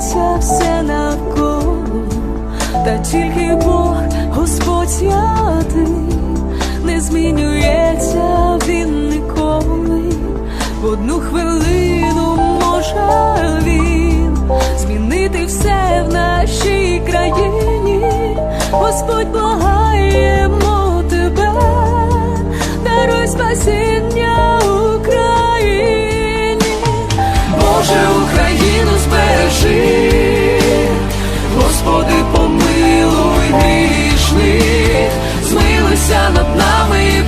здається, все навколо, та тільки Бог, Господь я ти. Не змінюється він ніколи, в одну хвилину може він змінити все в нашій країні, Господь благаємо тебе, даруй спасіння Україні. Боже над нами.